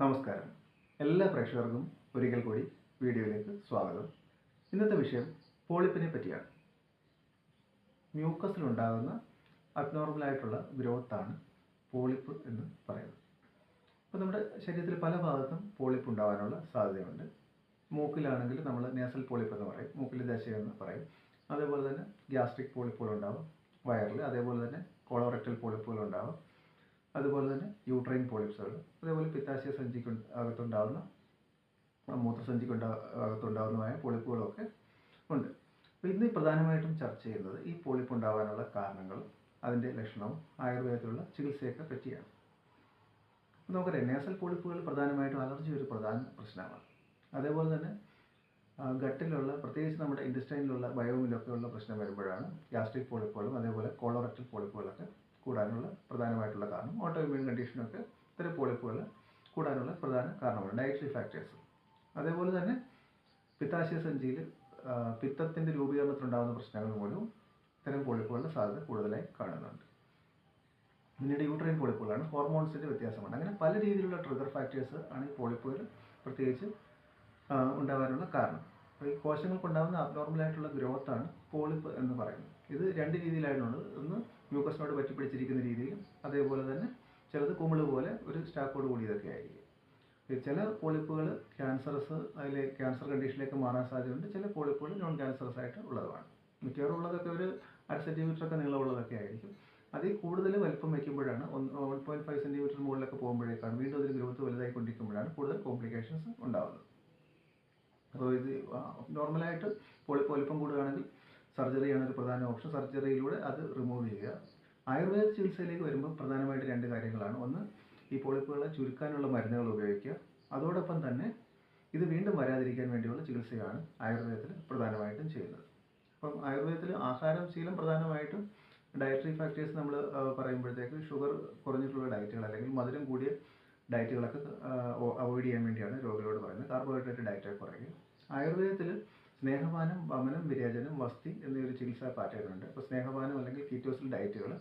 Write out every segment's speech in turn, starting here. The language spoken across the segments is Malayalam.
നമസ്കാരം. എല്ലാ പ്രേക്ഷകർക്കും ഒരിക്കൽ കൂടി വീഡിയോയിലേക്ക് സ്വാഗതം. ഇന്നത്തെ വിഷയം പോളിപ്പിനെ പറ്റിയാണ്. മ്യൂക്കസിലുണ്ടാകുന്ന അബ്നോർമലായിട്ടുള്ള ഗ്രോത്താണ് പോളിപ്പ് എന്ന് പറയുന്നത്. അപ്പോൾ നമ്മുടെ ശരീരത്തിൽ പല ഭാഗത്തും പോളിപ്പ് ഉണ്ടാകാനുള്ള സാധ്യതയുണ്ട്. മൂക്കിലാണെങ്കിൽ നമ്മൾ നേസൽ പോളിപ്പ് എന്ന് പറയും മൂക്കിൽ എന്ന് പറയും. അതേപോലെ തന്നെ ഗ്യാസ്ട്രിക് പോളിപ്പുകൾ ഉണ്ടാവും വയറിൽ. അതേപോലെ തന്നെ കോളോറക്റ്റൽ പോളിപ്പുകൾ ഉണ്ടാവും. അതുപോലെ തന്നെ യൂട്രൈൻ പോളിപ്സുകൾ അതേപോലെ പിത്താശയ സഞ്ചിക്ക് അകത്തുണ്ടാകുന്ന മൂത്രസഞ്ചിക്ക് ഉണ്ടാ അകത്തുണ്ടാകുന്നതായ പോളിപ്പുകളൊക്കെ ഉണ്ട്. അപ്പോൾ ഇന്ന് പ്രധാനമായിട്ടും ചർച്ച ചെയ്യുന്നത് ഈ പോളിപ്പ് ഉണ്ടാകാനുള്ള കാരണങ്ങളും അതിന്റെ ലക്ഷണവും ആയുർവേദത്തിലുള്ള ചികിത്സയൊക്കെ പറ്റിയാണ്. അപ്പോൾ നമുക്കറിയാം നേസൽ പോളിപ്പുകൾ പ്രധാനമായിട്ടും അലർജി ഒരു പ്രധാന പ്രശ്നമാണ്. അതേപോലെ തന്നെ ഗട്ടിലുള്ള പ്രത്യേകിച്ച് നമ്മുടെ ഇൻഡസ്ട്രൈനിലുള്ള ബയോമിലൊക്കെ ഉള്ള പ്രശ്നം വരുമ്പോഴാണ് ഗ്യാസ്ട്രിക് പോളിപ്പുകളും അതേപോലെ കോളറക്റ്റൽ പോളിപ്പുകളൊക്കെ കൂടാനുള്ള പ്രധാനമായിട്ടുള്ള കാരണം. ഓട്ടോ ഇമ്മ്യൂൺ കണ്ടീഷനൊക്കെ ഇത്തരം പോളിപ്പുകൾ കൂടാനുള്ള പ്രധാന കാരണമാണ്. ഡയറ്ററി ഫാക്ടേഴ്സ് അതേപോലെ തന്നെ പിത്താശയ സഞ്ചിയിൽ പിത്തത്തിന്റെ രൂപീകരണത്തിലുണ്ടാകുന്ന പ്രശ്നങ്ങൾ മൂലവും ഇത്തരം പോളിപ്പുകളുടെ സാധ്യത കൂടുതലായി കാണുന്നുണ്ട്. പിന്നീട് യൂട്രൈൻ പോളിപ്പുകളാണ് ഹോർമോൺസിന്റെ വ്യത്യാസമാണ്. അങ്ങനെ പല രീതിയിലുള്ള ട്രിഗർ ഫാക്ടേഴ്സ് ആണ് ഈ പോളിപ്പുകൾ പ്രത്യേകിച്ച് ഉണ്ടാകാനുള്ള കാരണം. അപ്പോൾ ഈ കോശങ്ങൾക്കുണ്ടാകുന്ന അബ്നോർമലായിട്ടുള്ള ഗ്രോത്താണ് പോളിപ്പ് എന്ന് പറയുന്നത്. ഇത് രണ്ട് രീതിയിലായിട്ടുള്ളത് ഒന്ന് മ്യൂക്കസിനോട് പറ്റിപ്പിടിച്ചിരിക്കുന്ന രീതിയിലും അതേപോലെ തന്നെ ചിലത് കുമിൾ പോലെ ഒരു സ്റ്റാക്കോട് കൂടിയതൊക്കെ ആയിരിക്കും. ചില പോളിപ്പുകൾ ക്യാൻസറസ് അതിലെ ക്യാൻസർ കണ്ടീഷനിലേക്ക് മാറാൻ സാധ്യതയുണ്ട്. ചില പോളിപ്പുകൾ നോൺ ക്യാൻസറസ് ആയിട്ട് ഉള്ളതുമാണ്. മിക്കവാറും ഉള്ളതൊക്കെ ഒരു അര സെന്റിമീറ്റർ ഒക്കെ നീളമുള്ളതൊക്കെ ആയിരിക്കും. അതിൽ കൂടുതൽ വലിപ്പം വയ്ക്കുമ്പോഴാണ് ഒന്ന് വൺ പോയിന്റ് ഫൈവ് സെന്റിമീറ്റർ മുകളിലൊക്കെ പോകുമ്പോഴേക്കാണ് വീണ്ടും അതിൽ ഗ്രോത്ത് വലുതായി കൊണ്ടിരിക്കുമ്പോഴാണ് കൂടുതൽ കോംപ്ലിക്കേഷൻസ് ഉണ്ടാകുന്നത് അപ്പോൾ ഇത് നോർമലായിട്ട് പോളിപ്പ് വലിപ്പം കൂടുകയാണെങ്കിൽ സർജറിയാണ് ഒരു പ്രധാന ഓപ്ഷൻ. സർജറിയിലൂടെ അത് റിമൂവ് ചെയ്യുക. ആയുർവേദ ചികിത്സയിലേക്ക് വരുമ്പോൾ പ്രധാനമായിട്ട് രണ്ട് കാര്യങ്ങളാണ്. ഒന്ന് ഈ പോളിപ്പുകളെ ചുരുക്കാനുള്ള മരുന്നുകൾ ഉപയോഗിക്കുക. അതോടൊപ്പം തന്നെ ഇത് വീണ്ടും വരാതിരിക്കാൻ വേണ്ടിയുള്ള ചികിത്സയാണ് ആയുർവേദത്തിൽ പ്രധാനമായിട്ടും ചെയ്യുന്നത്. അപ്പം ആയുർവേദത്തിൽ ആഹാരം ശീലം പ്രധാനമായിട്ടും ഡയറ്ററി ഫാക്ടേഴ്സ് നമ്മൾ പറയുമ്പോഴത്തേക്ക് ഷുഗർ കുറഞ്ഞിട്ടുള്ള ഡയറ്റുകൾ അല്ലെങ്കിൽ മധുരം കൂടിയ ഡയറ്റുകളൊക്കെ അവോയ്ഡ് ചെയ്യാൻ വേണ്ടിയാണ് രോഗികളോട് പറയുന്നത്. കാർബോഹൈഡ്രേറ്റ് ഡയറ്റ് കുറയ്ക്കുക. ആയുർവേദത്തിൽ സ്നേഹപാനം വമനം വിരേചനം വസ്തി എന്നൊരു ചികിത്സാ പാറ്റേൺ ഉണ്ട് അപ്പോൾ സ്നേഹപാനം അല്ലെങ്കിൽ കീറ്റോസിൽ ഡയറ്റുകൾ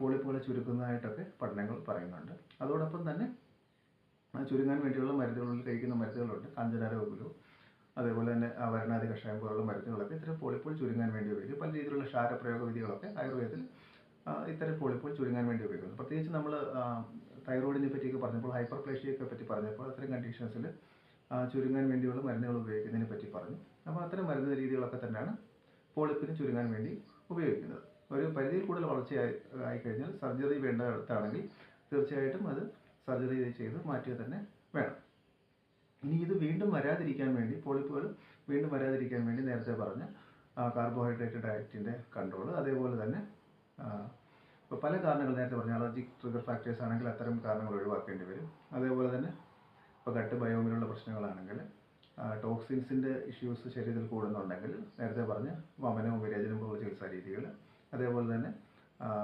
പോളിപ്പുകളെ ചുരുക്കുന്നതായിട്ടൊക്കെ പഠനങ്ങൾ പറയുന്നുണ്ട്. അതോടൊപ്പം തന്നെ ചുരുങ്ങാൻ വേണ്ടിയുള്ള മരുന്നുകളിൽ കഴിക്കുന്ന മരുന്നുകളുണ്ട്. കാഞ്ചനാര ഗുരു അതേപോലെ തന്നെ വരണാതി കഷായം പോലുള്ള മരുന്നുകളൊക്കെ ഇത്തരം പോളിപ്പോൾ ചുരുങ്ങാൻ വേണ്ടി ഉപയോഗിക്കും. പല രീതിയിലുള്ള ക്ഷാരപ്രയോഗ വിധികളൊക്കെ ആയുർവേദത്തിൽ ഇത്തരം പോളിപ്പോൾ ചുരുങ്ങാൻ വേണ്ടി ഉപയോഗിക്കുന്നു. പ്രത്യേകിച്ച് നമ്മൾ തൈറോയിഡിനെ പറ്റിയൊക്കെ പറഞ്ഞപ്പോൾ ഹൈപ്പർ പ്ലേഷ്യയൊക്കെ പറ്റി പറഞ്ഞപ്പോൾ അത്തരം കണ്ടീഷൻസിൽ ചുരുങ്ങാൻ വേണ്ടിയുള്ള മരുന്നുകൾ ഉപയോഗിക്കുന്നതിനെ പറ്റി പറഞ്ഞു. അപ്പോൾ അത്തരം മരുന്ന് രീതികളൊക്കെ തന്നെയാണ് പോളിപ്പിന് ചുരുങ്ങാൻ വേണ്ടി ഉപയോഗിക്കുന്നത്. ഒരു പരിധിയിൽ കൂടുതൽ വളർച്ചയായി ആയിക്കഴിഞ്ഞാൽ സർജറി വേണ്ടതാണെങ്കിൽ തീർച്ചയായിട്ടും അത് സർജറി ചെയ്ത് മാറ്റുക തന്നെ വേണം. ഇനി ഇത് വീണ്ടും വരാതിരിക്കാൻ വേണ്ടി പോളിപ്പുകൾ വീണ്ടും വരാതിരിക്കാൻ വേണ്ടി നേരത്തെ പറഞ്ഞ കാർബോഹൈഡ്രേറ്റ് ഡയറ്റിന്റെ കൺട്രോൾ അതേപോലെ തന്നെ ഇപ്പോൾ പല കാരണങ്ങൾ നേരത്തെ പറഞ്ഞ അലർജിക് ട്രിഗർ ഫാക്ടേഴ്സ് ആണെങ്കിൽ അത്തരം കാരണങ്ങൾ ഒഴിവാക്കേണ്ടി വരും. അതേപോലെ തന്നെ ഇപ്പോൾ ഗട്ട് ബയോമിലുള്ള പ്രശ്നങ്ങളാണെങ്കിൽ ടോക്സിൻസിന്റെ ഇഷ്യൂസ് ശരീരത്തിൽ കൂടുന്നുണ്ടെങ്കിൽ നേരത്തെ പറഞ്ഞ വമനവും വിരേചനവും പോലുള്ള ചികിത്സാ രീതികൾ അതേപോലെ തന്നെ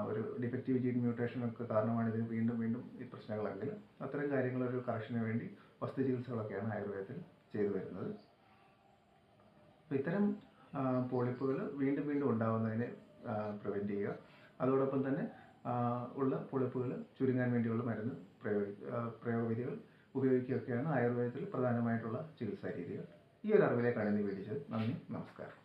ഒരു ഡിഫക്റ്റീവ് ജീൻ മ്യൂട്ടേഷനൊക്കെ കാരണമാണ് ഇതിന് വീണ്ടും വീണ്ടും ഈ പ്രശ്നങ്ങളെങ്കിൽ അത്തരം കാര്യങ്ങളൊരു കറക്ഷന് വേണ്ടി വസ്തു ചികിത്സകളൊക്കെയാണ് ആയുർവേദത്തിൽ ചെയ്തു വരുന്നത്. അപ്പോൾ ഇത്തരം പോളിപ്പുകൾ വീണ്ടും വീണ്ടും ഉണ്ടാകുന്നതിനെ പ്രിവെന്റ് ചെയ്യുക. അതോടൊപ്പം തന്നെ ഉള്ള പൊളിപ്പുകൾ ചുരുങ്ങാൻ വേണ്ടിയുള്ള മരുന്ന് പ്രയോഗി പ്രയോഗവിധികൾ ഉപയോഗിക്കുകയൊക്കെയാണ് ആയുർവേദത്തിൽ പ്രധാനമായിട്ടുള്ള ചികിത്സാ രീതികൾ. ഈ ഒരു അറിവിലേക്കാണ് ഇന്ന് നന്ദി നമസ്കാരം.